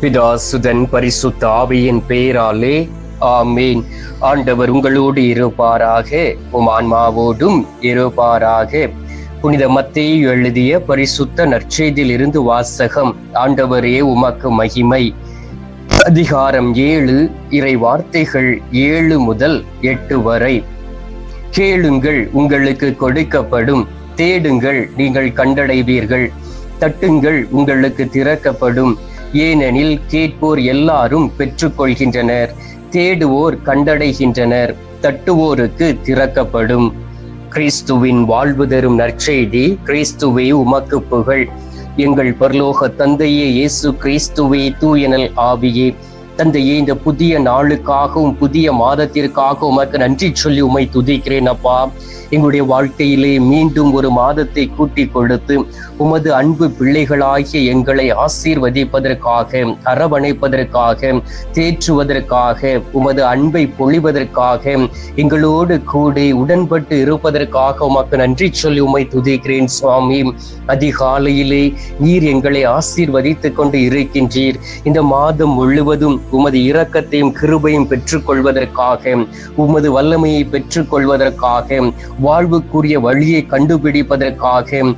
பிதாசுதன் பரிசுத்த ஆவியின் பெயராலே ஆமீன். ஆண்டவர் உங்களோடு இருப்பாராக உமான்மாவோடும் இருப்பாராக. புனித மத்தேயு எழுதிய பரிசுத்த நற்செய்தியில் இருந்து வாசகம் ஆண்டவரே உமக்கு மகிமை. அதிகாரம் ஏழு இறை வார்த்தைகள் ஏழு முதல் எட்டு வரை. கேளுங்கள் உங்களுக்கு கொடுக்கப்படும். தேடுங்கள் நீங்கள் கண்டடைவீர்கள். தட்டுங்கள் உங்களுக்கு திறக்கப்படும். ஏனெனில் கேட்போர் எல்லாரும் பெற்றுக்கொள்கின்றனர் தேடுவோர் கண்டடைகின்றனர் தட்டுவோருக்கு திறக்கப்படும். கிறிஸ்துவின் வாழ்வு தரும் நற்செய்தி கிறிஸ்துவே உமக்கு புகழ். எங்கள் பரலோக தந்தையே இயேசு கிறிஸ்துவே தூயனல் ஆவியே. தந்தையே இந்த புதிய நாளுக்காகவும் புதிய மாதத்திற்காக உமக்கு நன்றி சொல்லி உமை துதிக்கிறேன் அப்பா. எங்களுடைய வாழ்க்கையிலே மீண்டும் ஒரு மாதத்தை கூட்டி கொடுத்து உமது அன்பு பிள்ளைகளாகிய எங்களை ஆசீர்வதிப்பதற்காக அரவணைப்பதற்காக தேற்றுவதற்காக உமது அன்பை பொழிவதற்காக எங்களோடு கூடி உடன்பட்டு இருப்பதற்காக உமக்கு நன்றி சொல்லி உமை துதிக்கிறேன் சுவாமி. அதிகாலையிலே நீர் எங்களை ஆசீர்வதித்துக் கொண்டு இருக்கின்றீர். இந்த மாதம் முழுவதும் உமது இரக்கத்தையும் கிருபையும் பெற்றுக்கொள்வதற்காக உமது வல்லமையை பெற்றுக்கொள்வதற்காக வாழ்வுக்குரிய வழியை கண்டுபிடிப்பதற்காக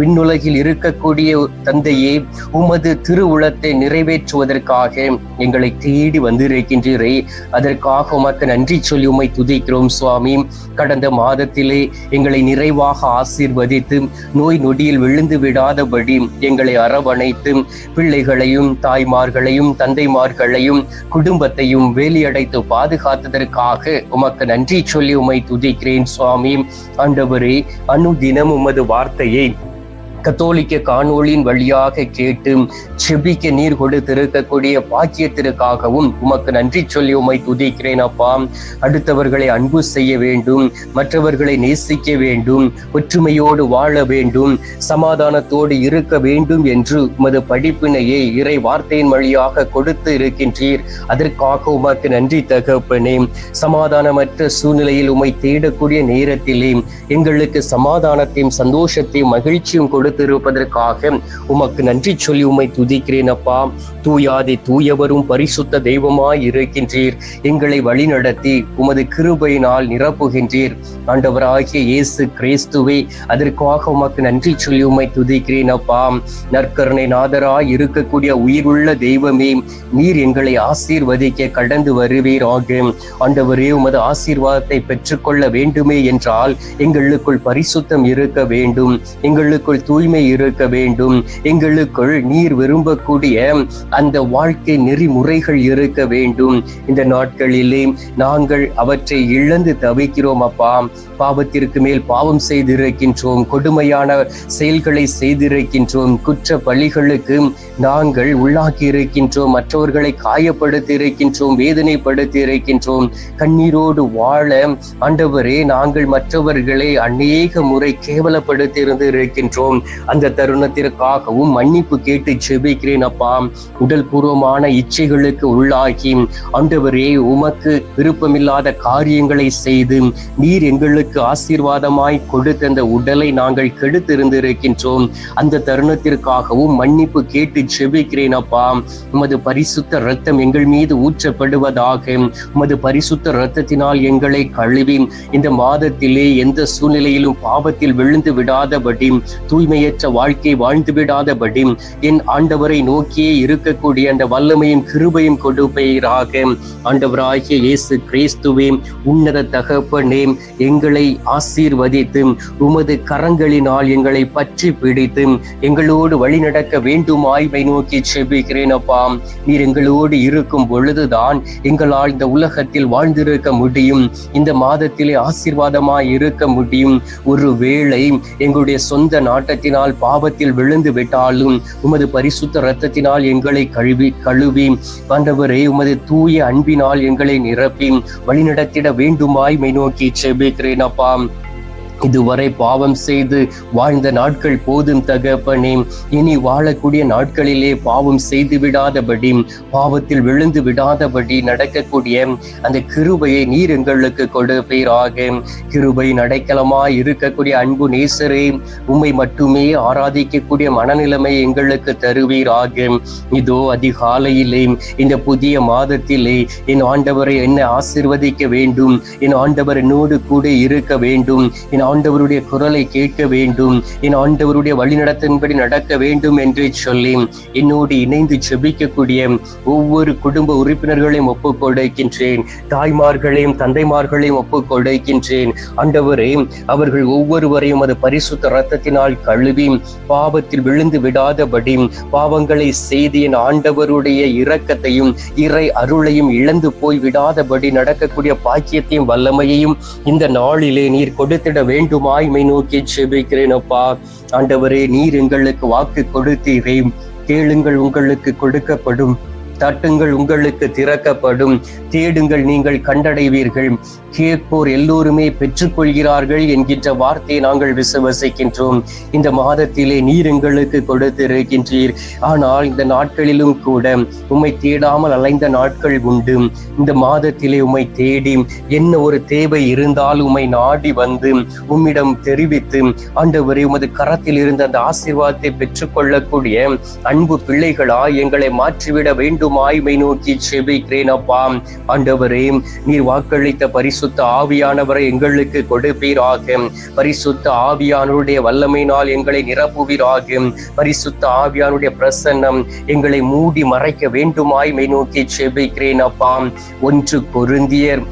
விண்ணுலகில் இருக்கக்கூடிய தந்தையே உமது திருவுளத்தை நிறைவேற்றுவதற்காக எங்களை தேடி வந்திருக்கின்றீரே. அதற்காக உமக்கு நன்றி சொல்லி உமை துதிக்கிறோம் சுவாமி. கடந்த மாதத்திலே எங்களை நிறைவாக ஆசீர்வதித்து நோய் நொடியில் விழுந்து விடாதபடி எங்களை அரவணைத்து பிள்ளைகளையும் தாய்மார்களையும் மக்களையும் குடும்பத்தையும் வேலியடைத்து பாதுகாத்ததற்காக உமக்கு நன்றி சொல்லி உமை துதிக்கிறேன் சுவாமி. ஆண்டவரே அனுதினம் உமது வார்த்தையை கத்தோலிக்க காணொளியின் வழியாக கேட்டு செபிக்க நீர் கொடுத்து இருக்கக்கூடிய பாக்கியத்திற்காகவும் உமக்கு நன்றி சொல்லி உமை துதிக்கிறேன் அப்பா. அடுத்தவர்களை அன்பு செய்ய வேண்டும் மற்றவர்களை நேசிக்க வேண்டும் ஒற்றுமையோடு வாழ வேண்டும் சமாதானத்தோடு இருக்க வேண்டும் என்று உமது படிப்பினையை இறை வார்த்தையின் வழியாக கொடுத்து இருக்கின்றீர். அதற்காக உமக்கு நன்றி தகப்பனே. சமாதானமற்ற சூழ்நிலையில் உமை தேடக்கூடிய நேரத்திலே எங்களுக்கு சமாதானத்தையும் சந்தோஷத்தையும் மகிழ்ச்சியும் கொடுத்திருப்பதற்காக உமக்கு நன்றி சொல்லி உமை துதிக்கிறேன் அப்பா. தூயாதி தூயவரும் பரிசுத்த தெய்வமாய் இருக்கின்றீர். எங்களை வழிநடத்தி உமது கிருபையினால் நிரப்புகின்றீர். ஆண்டவராகிய இயேசு கிறிஸ்துவே அதற்காக உமக்கு நன்றி சொல்லி உமை துதிக்கிறேன் அப்பா. நற்கருணை நாதராய் இருக்கக்கூடிய உயிருள்ள தெய்வமே நீர் எங்களை ஆசீர்வதிக்க கடந்து வருவீராக. ஆண்டவரே உமது ஆசீர்வாதத்தை பெற்றுக்கொள்ள வேண்டுமே என்றால் எங்களுக்குள் பரிசுத்தம் இருக்க வேண்டும். எங்களுக்குள் தூய் தூய்மை இருக்க வேண்டும். எங்களுக்குள் நீர் விரும்பக்கூடிய அந்த வாழ்க்கை நெறிமுறைகள் இருக்க வேண்டும். இந்த நாட்களிலே நாங்கள் அவற்றை இழந்து தவிக்கிறோம் அப்பா. பாவத்திற்கு மேல் பாவம் செய்திருக்கின்றோம். கொடுமையான செயல்களை செய்திருக்கின்றோம். குற்ற பழிகளுக்கு நாங்கள் உள்ளாக்கி இருக்கின்றோம் மற்றவர்களை காயப்படுத்தி இருக்கின்றோம் வேதனைப்படுத்தி இருக்கின்றோம் கண்ணீரோடு வாழ ஆண்டவரே நாங்கள் மற்றவர்களை அநேக முறை கேவலப்படுத்தி இருந்து இருக்கின்றோம் அந்த தருணத்திற்காகவும் மன்னிப்பு கேட்டு செபிக்கிறேன் அப்பா. உடல் பூர்வமான இச்சைகளுக்கு உள்ளாகி ஆண்டவரே உமக்கு விருப்பமில்லாத காரியங்களை செய்து நீர் எங்களுக்கு ஆசீர்வாதமாய் கொடுத்த அந்த உடலை நாங்கள் கெடுத்திருந்திருக்கின்றோம். அந்த தருணத்திற்காகவும் மன்னிப்பு கேட்டு செபிக்கிறேன் அப்பா. உமது பரிசுத்த ரத்தம் எங்கள் மீது ஊற்றப்படுவதாக உமது பரிசுத்த ரத்தத்தினால் எங்களை கழுவி இந்த மாதத்திலே எந்த சூழ்நிலையிலும் பாவத்தில் விழுந்து விடாதபடி தூய்மை தூய்மையற்ற வாழ்க்கை வாழ்ந்து விடாதபடி என் ஆண்டவரை நோக்கியே இருக்கக்கூடிய அந்த வல்லமையும் கிருபையும் கொடுப்பீராக. ஆண்டவராகிய இயேசு கிறிஸ்துவே உன்னத தகப்பனே எங்களை ஆசீர்வதித்து உமது கரங்களினால் எங்களை பற்றி பிடித்து எங்களோடு வழிநடக்க வேண்டும் ஆய்வை நோக்கி செபிக்கிறேன் அப்பா. நீர் எங்களோடு இருக்கும் பொழுதுதான் எங்களால் இந்த உலகத்தில் வாழ்ந்திருக்க முடியும். இந்த மாதத்திலே ஆசீர்வாதமாய் இருக்க முடியும். ஒரு வேளை எங்களுடைய சொந்த நாட்டத்தில் நாட்டத்தினால் பாவத்தில் விழுந்து விட்டாலும் உமது பரிசுத்த இரத்தத்தினால் எங்களை கழுவி கழுவி. ஆண்டவரே உமது தூய அன்பினால் எங்களை நிரப்பி வழிநடத்திட வேண்டுமாய் மை நோக்கி செபிக்கிறேன் அப்பா. இதுவரை பாவம் செய்து வாழ்ந்த நாட்கள் போதும் தகப்பனே. இனி வாழக்கூடிய நாட்களிலே பாவம் செய்து விடாதபடி பாவத்தில் விழுந்து விடாதபடி நடக்கக்கூடிய அந்த கிருபையை நீர் எங்களுக்கு கொடுப்பீராக. கிருபை நடைக்கலமாய் இருக்கக்கூடிய அன்பு நேசரே உம்மை மட்டுமே ஆராதிக்கக்கூடிய மனநிலைமை எங்களுக்கு தருவீராக. இதோ அதிகாலையிலே இந்த புதிய மாதத்திலே என் ஆண்டவரை என்னை ஆசிர்வதிக்க வேண்டும். என் ஆண்டவர் என்னோடு கூட இருக்க வேண்டும். என் ஆண்டவருடைய குரலை கேட்க வேண்டும். என் ஆண்டவருடைய வழிநடத்தின்படி நடக்க வேண்டும் என்று சொல்லி என்னோடு இணைந்து செபிக்கக்கூடிய ஒவ்வொரு குடும்ப உறுப்பினர்களையும் ஒப்புக் கொடுக்கின்றேன். தாய்மார்களையும் தந்தைமார்களையும் ஒப்புக் கொடுக்கின்றேன். ஆண்டவரே அவர்கள் ஒவ்வொருவரையும் அது பரிசுத்த ரத்தத்தினால் கழுவி பாவத்தில் விழுந்து விடாதபடி பாவங்களை செய்து என் ஆண்டவருடைய இரக்கத்தையும் இறை அருளையும் இழந்து போய் விடாதபடி நடக்கக்கூடிய பாக்கியத்தையும் வல்லமையையும் இந்த நாளிலே நீர் கொடுத்திட வேண்டுமாய்மை நோக்கி செபிக்கிறேன் அப்பா. ஆண்டவரே நீர் எங்களுக்கு வாக்கு கொடுத்தீரே. கேளுங்கள் உங்களுக்கு கொடுக்கப்படும். தட்டுங்கள் உங்களுக்கு திறக்கப்படும். தேடுங்கள் நீங்கள் கண்டடைவீர்கள். கேட்போர் எல்லோருமே பெற்றுக்கொள்கிறார்கள் என்கின்ற வார்த்தையை நாங்கள் விசுவசிக்கின்றோம். இந்த மாதத்திலே நீர் எங்களுக்கு கொடுத்திருக்கின்றீர். ஆனால் இந்த நாட்களிலும் கூட உம்மை தேடாமல் அலைந்த நாட்கள் உண்டு. இந்த மாதத்திலே உம்மை தேடி என்ன ஒரு தேவை இருந்தால் உம்மை நாடி வந்து உம்மிடம் தெரிவித்து ஆண்டவரை உமது கரத்தில் இருந்த அந்த ஆசீர்வாதத்தை பெற்றுக்கொள்ளக்கூடிய அன்பு பிள்ளைகளா எங்களை மாற்றிவிட வேண்டும். வேண்டுமாய்மை நோக்கி செபிக்கிறேன் அப்பா ஆண்டவரே நீர் வாக்களித்த பரிசுத்த ஆவியானவரை எங்களுக்கு கொடுப்பீராக. பரிசுத்த ஆவியானவருடைய வல்லமையினால் எங்களை நிரப்புவீராக. பரிசுத்த ஆவியானுடைய பிரசன்னம் எங்களை மூடி மறைக்க வேண்டுமாய் மெய் நோக்கி செபிக்கிறேன் அப்பா ஒன்று பொருந்தியர்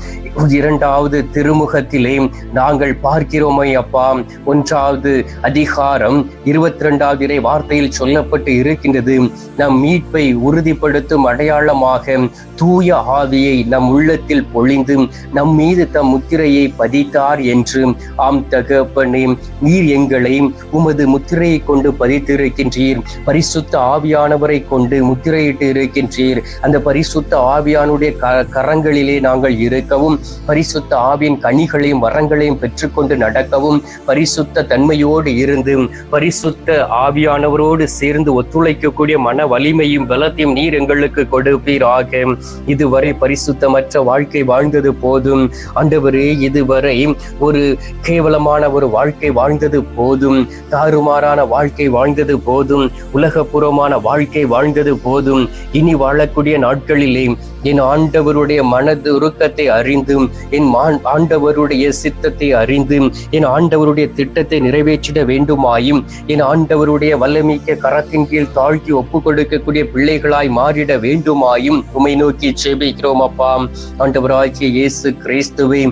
இரண்டாவது திருமுகத்திலே நாங்கள் பார்க்கிறோமே அப்பா. ஒன்றாவது அதிகாரம் இருபத்தி ரெண்டாவது இறை வார்த்தையில் சொல்லப்பட்டு இருக்கின்றது. நம் மீட்பை உறுதிப்படுத்தும் அடையாளமாக தூய ஆவியை நம் உள்ளத்தில் பொழிந்து நம் மீது தம் முத்திரையை பதித்தார் என்று ஆம் தகப்பனே நீர் எங்களை உமது முத்திரையை கொண்டு பதித்திருக்கின்றீர். பரிசுத்த ஆவியானவரை கொண்டு முத்திரையிட்டு இருக்கின்றீர். அந்த பரிசுத்த ஆவியானுடைய க- கரங்களிலே நாங்கள் இருக்கவும் பரிசுத்த ஆவியின் கனிகளையும் வரங்களையும் பெற்றுக்கொண்டு நடக்கவும் பரிசுத்த தன்மையோடு இருந்து பரிசுத்த ஆவியானவரோடு சேர்ந்து ஒத்துழைக்கக்கூடிய மன வலிமையும் பலத்தையும் நீர் எங்களுக்கு கொடுப்பீராக. இதுவரை பரிசுத்தமற்ற வாழ்க்கை வாழ்ந்தது போதும். ஆண்டவரே இதுவரை ஒரு கேவலமான ஒரு வாழ்க்கை வாழ்ந்தது போதும். தாறுமாறான வாழ்க்கை வாழ்ந்தது போதும். உலகபூர்வமான வாழ்க்கை வாழ்ந்தது போதும். இனி வாழக்கூடிய நாட்களிலே என் ஆண்டவருடைய மனது உருக்கத்தை அறிந்து என் ஆண்டவருடைய சித்தத்தை அறிந்து என் ஆண்டவருடைய திட்டத்தை நிறைவேற்றிட வேண்டுமாயும் என் ஆண்டவருடைய வல்லமிக்க கரத்தின் கீழ் தாழ்த்தி ஒப்பு கொடுக்கக்கூடிய பிள்ளைகளாய் மாறிட வேண்டுமாயும் உமை நோக்கி செபிக்கிறோம் அப்பா. ஆண்டவராகிய இயேசு கிறிஸ்துவே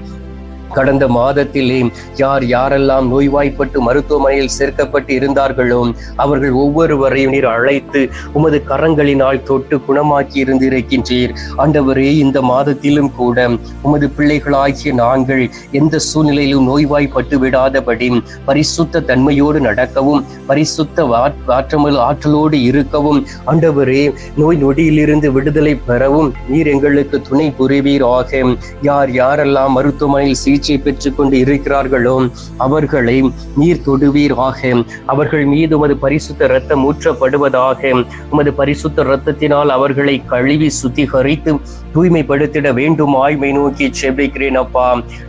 கடந்த மாதத்திலே யார் யாரெல்லாம் நோய்வாய்ப்பட்டு மருத்துவமனையில் சேர்க்கப்பட்டு இருந்தார்களோ அவர்கள் ஒவ்வொருவரையும் நீர் அழைத்து உமது கரங்களினால் தொட்டு குணமாக்கி இருந்திருக்கின்றீர். ஆண்டவரே இந்த மாதத்திலும் கூட உமது பிள்ளைகளாகிய நாங்கள் எந்த சூழ்நிலையிலும் நோய்வாய்ப்பட்டு விடாதபடி பரிசுத்த தன்மையோடு நடக்கவும் பரிசுத்த ஆற்றமல் ஆற்றலோடு இருக்கவும் ஆண்டவரே நோய் நொடியிலிருந்து விடுதலை பெறவும் நீர் எங்களுக்கு துணை புரிவீராக. யார் யாரெல்லாம் மருத்துவமனையில் சிகிச்சை சிகிச்சை பெற்றுக் கொண்டு இருக்கிறார்களோ அவர்களை நீர் தொடுவீராக. அவர்கள் மீது உமது பரிசுத்த ரத்தம் ஊற்றப்படுவதாக. உமது பரிசுத்த ரத்தத்தினால் அவர்களை கழுவி சுத்திகரித்து தூய்மைப்படுத்திட வேண்டும். ஆய்மை நோக்கி செபிக்கிறேன் அப்பா.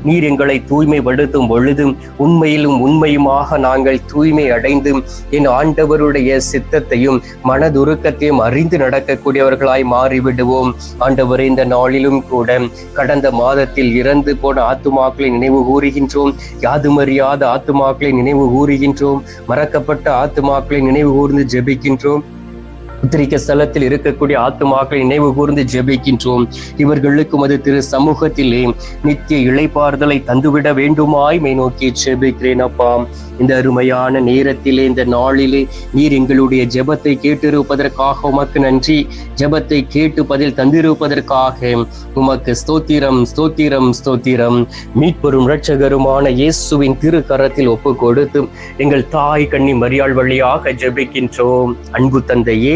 நீர் எங்களை தூய்மைப்படுத்தும் பொழுது உண்மையிலும் உண்மையுமாக நாங்கள் தூய்மை அடைந்து என் ஆண்டவருடைய சித்தத்தையும் மனதுருக்கத்தையும் அறிந்து நடக்கக்கூடியவர்களாய் மாறிவிடுவோம். ஆண்டவர் இந்த நாளிலும் கூட கடந்த மாதத்தில் இறந்து போன ஆத்துமாக்கள் நினைவு கூறுகின்றோம். யாதுமறியாத ஆத்துமாக்களை நினைவு கூறுகின்றோம். மறக்கப்பட்ட ஆத்துமாக்களை நினைவு கூர்ந்து ஜெபிக்கின்றோம். உத்திரிக்க ஸ்தலத்தில் இருக்கக்கூடிய ஆத்துமாக்களை நினைவு கூர்ந்து ஜெபிக்கின்றோம். இவர்களுக்கு மது திரு சமூகத்திலே நித்திய இழைப்பாறுதலை தந்துவிட வேண்டுமாய் மை நோக்கி ஜெபிக்கிறேன் அப்பா. இந்த அருமையான நேரத்திலே இந்த நாளிலே நீர் எங்களுடைய ஜெபத்தை கேட்டிருப்பதற்காக உமக்கு நன்றி. ஜெபத்தை கேட்டு பதில் தந்திருப்பதற்காக உமக்கு ஸ்தோத்திரம் ஸ்தோத்திரம் ஸ்தோத்திரம். மீட்பெரும் இரட்சகருமான இயேசுவின் திருக்கரத்தில் ஒப்பு கொடுத்து எங்கள் தாய் கண்ணி மரியாள் வழியாக ஜெபிக்கின்றோம். அன்பு தந்தையே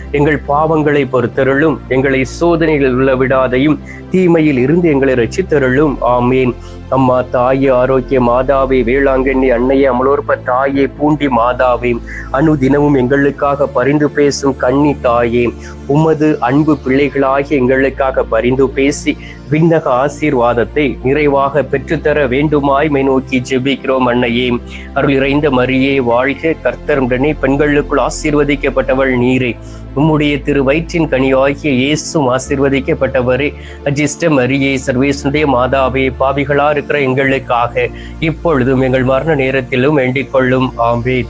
எங்கள் பாவங்களை பொறுத்தருளும் எங்களை சோதனையில் உள்ள விடாதையும் தீமையில் இருந்து எங்களை ரசித்தருளும் ஆமீன். அம்மா தாயே ஆரோக்கிய மாதாவே வேளாங்கண்ணி அன்னையே அமலோற்ப தாயே பூண்டி மாதாவே அனுதினமும் எங்களுக்காக பரிந்து பேசும் கன்னி தாயே உமது அன்பு பிள்ளைகளாகி எங்களுக்காக பரிந்து பேசி விண்ணக ஆசீர்வாதத்தை நிறைவாக பெற்றுத்தர வேண்டுமாய் மை நோக்கி ஜெபிக்கிறோம் அன்னையே. அருள் இறைந்த மரியே வாழ்க கர்த்தருடனே பெண்களுக்குள் ஆசீர்வதிக்கப்பட்டவள் நீரே. உம்முடைய திரு வயிற்றின் கனியாகிய இயேசும் ஆசிர்வதிக்கப்பட்டவரே. அஜிஷ்ட மரியே சர்வேசுடைய மாதாவே பாவிகளா இருக்கிற எங்களுக்காக இப்பொழுதும் எங்கள் மரண நேரத்திலும் வேண்டிக் கொள்ளும். ஆம்பேன்